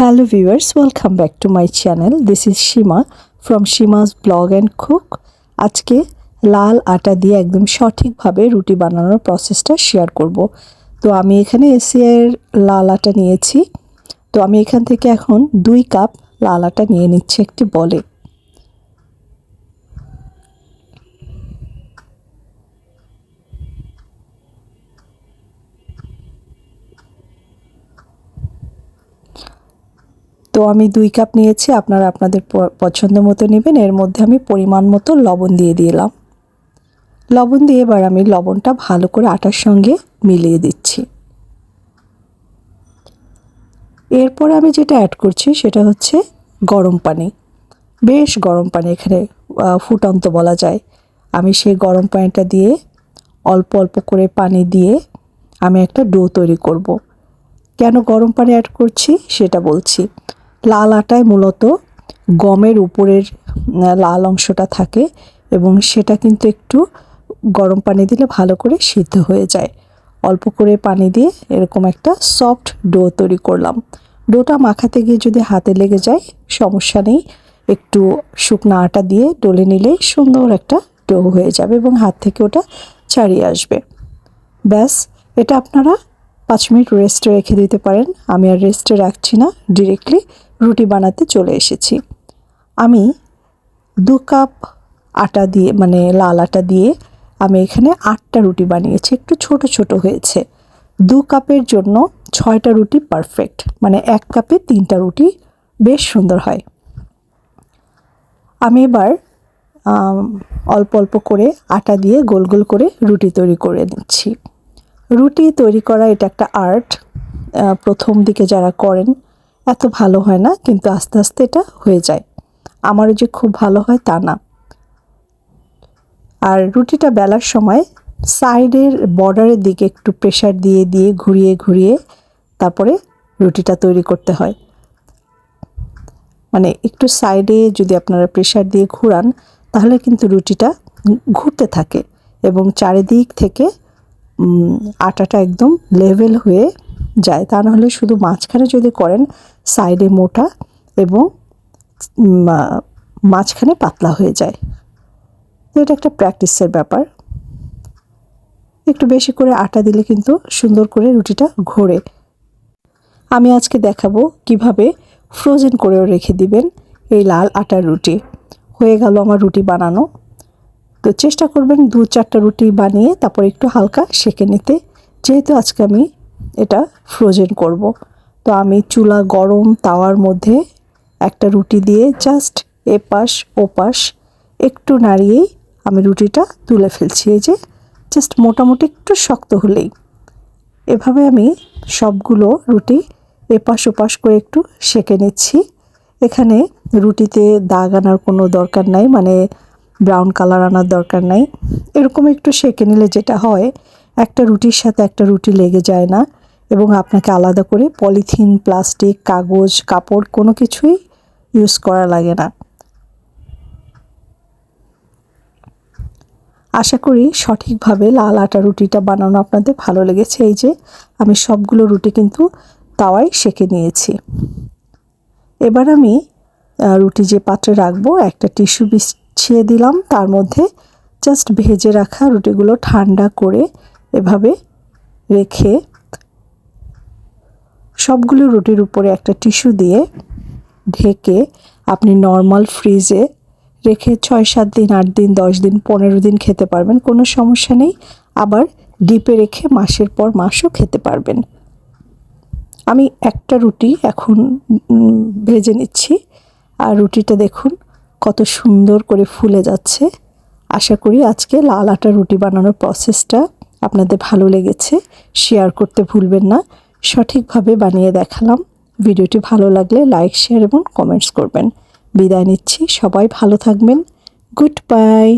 Hello viewers, welcome back to my channel this is Seema from Shima's blog and cook আজকে লাল আটা দিয়ে একদম সঠিকভাবে রুটি বানানোর প্রসেসটা শেয়ার করব। তো আমি এখানে এসিআইয়ের লাল আটা নিয়েছি। তো আমি এখান থেকে এখন দুই কাপ লাল আটা নিয়ে নিচ্ছি একটি বলে। তো আমি দুই কাপ নিয়েছি, আপনারা আপনাদের পছন্দ মতো নেবেন। এর মধ্যে আমি পরিমাণ মতো লবণ দিয়ে দিলাম। লবণ দিয়ে এবার আমি লবণটা ভালো করে আটার সঙ্গে মিলিয়ে দিচ্ছি। এরপর আমি যেটা অ্যাড করছি সেটা হচ্ছে গরম পানি। বেশ গরম পানি এখানে ফুটন্ত বলা যায়। আমি সেই গরম পানিটা দিয়ে অল্প অল্প করে পানি দিয়ে আমি একটা ডো তৈরি করব। কেন গরম পানি অ্যাড করছি সেটা বলছি। লাল আটায় মূলত গমের উপরের লাল অংশটা থাকে এবং সেটা কিন্তু একটু গরম পানি দিলে ভালো করে সিদ্ধ হয়ে যায়। অল্প করে পানি দিয়ে এরকম একটা সফট ডো তৈরি করলাম। ডোটা মাখাতে গিয়ে যদি হাতে লেগে যায়, সমস্যা নেই। একটু শুকনো আটা দিয়ে ডলে নিলেই সুন্দর একটা ডো হয়ে যাবে এবং হাত থেকে ওটা ছাড়িয়ে আসবে। ব্যাস, এটা আপনারা পাঁচ মিনিট রেস্টে রেখে দিতে পারেন। আমি আর রেস্টে রাখছি না ডিরেক্টলি রুটি বানাতে চলে এসেছি। আমি দু কাপ আটা দিয়ে মানে লাল আটা দিয়ে আমি এখানে আটটা রুটি বানিয়েছি। একটু ছোট ছোট হয়েছে। দু কাপের জন্য ছয়টা রুটি পারফেক্ট মানে এক কাপে তিনটা রুটি বেশ সুন্দর হয়। আমি এবার অল্প অল্প করে আটা দিয়ে গোল গোল করে রুটি তৈরি করে নিচ্ছি। রুটি তৈরি করা এটা একটা আর্ট প্রথম দিকে যারা করেন এত ভালো হয় না, কিন্তু আস্তে আস্তে এটা হয়ে যায়। আমারও যে খুব ভালো হয় তা না। আর রুটিটা বেলার সময় সাইডের বর্ডারের দিকে একটু প্রেশার দিয়ে দিয়ে ঘুরিয়ে ঘুরিয়ে তারপরে রুটিটা তৈরি করতে হয়। মানে একটু সাইডে যদি আপনারা প্রেশার দিয়ে ঘুরান, তাহলে কিন্তু রুটিটা ঘুরতে থাকে এবং চারিদিক থেকে আটাটা একদম লেভেল হয়ে যায়। তা নাহলে শুধু মাঝখানে যদি করেন, সাইডে মোটা এবং মাঝখানে পাতলা হয়ে যায়। তো এটা একটা প্র্যাকটিসের ব্যাপার। একটু বেশি করে আটা দিলে কিন্তু সুন্দর করে রুটিটা ঘোরে। আমি আজকে দেখাবো কীভাবে ফ্রোজেন করেও রেখে দিবেন এই লাল আটার রুটি। হয়ে গেল আমার রুটি বানানো। তো চেষ্টা করবেন দু চারটা রুটি বানিয়ে তারপর একটু হালকা সেঁকে নিতে। যেহেতু আজকে আমি এটা ফ্রোজেন করব। তো আমি চুলা গরম তাওয়ার মধ্যে একটা রুটি দিয়ে জাস্ট এপাশ ওপাশ একটু নাড়িয়েই আমি রুটিটা তুলে ফেলছি। এই যে জাস্ট মোটামুটি একটু শক্ত হলেই। এভাবে আমি সবগুলো রুটি এপাশ ওপাশ করে একটু সেঁকে নিচ্ছি। এখানে রুটিতে দাগ আনার কোনো দরকার নাই মানে ব্রাউন কালার আনার দরকার নাই। এরকম একটু সেঁকে নিলে যেটা হয় একটা রুটির সাথে একটা রুটি লেগে যায় না এবং আপনাকে আলাদা করে পলিথিন, প্লাস্টিক, কাগজ, কাপড় কোনো কিছুই ইউজ করা লাগে না। আশা করি সঠিকভাবে লাল আটা রুটিটা বানানো আপনাদের ভালো লেগেছে। এই যে, আমি সবগুলো রুটি কিন্তু তাওয়ায় সেঁকে নিয়েছি। এবার আমি রুটি যে পাত্রে রাখব, একটা টিস্যু বিছিয়ে দিলাম। তার মধ্যে জাস্ট ভেজে রাখা রুটিগুলো ঠান্ডা করে এভাবে রেখে সবগুলো রুটির উপরে একটা টিস্যু দিয়ে ঢেকে আপনি নর্মাল ফ্রিজে রেখে ছয়, সাত দিন, আট দিন, দশ দিন, পনেরো দিন খেতে পারবেন, কোনো সমস্যা নেই। আবার ডিপে রেখে মাসের পর মাসও খেতে পারবেন। আমি একটা রুটি এখন ভেজে নিচ্ছি। আর রুটিটা দেখুন, কত সুন্দর করে ফুলে যাচ্ছে। আশা করি আজকে লাল আটা রুটি বানানোর প্রসেসটা আপনাদের ভালো লেগেছে শেয়ার করতে ভুলবেন না। সঠিকভাবে বানিয়ে দেখালাম। ভিডিওটি ভালো লাগলে লাইক শেয়ার এবং কমেন্টস করবেন। বিদায় নিচ্ছি। সবাই ভালো থাকবেন। Good bye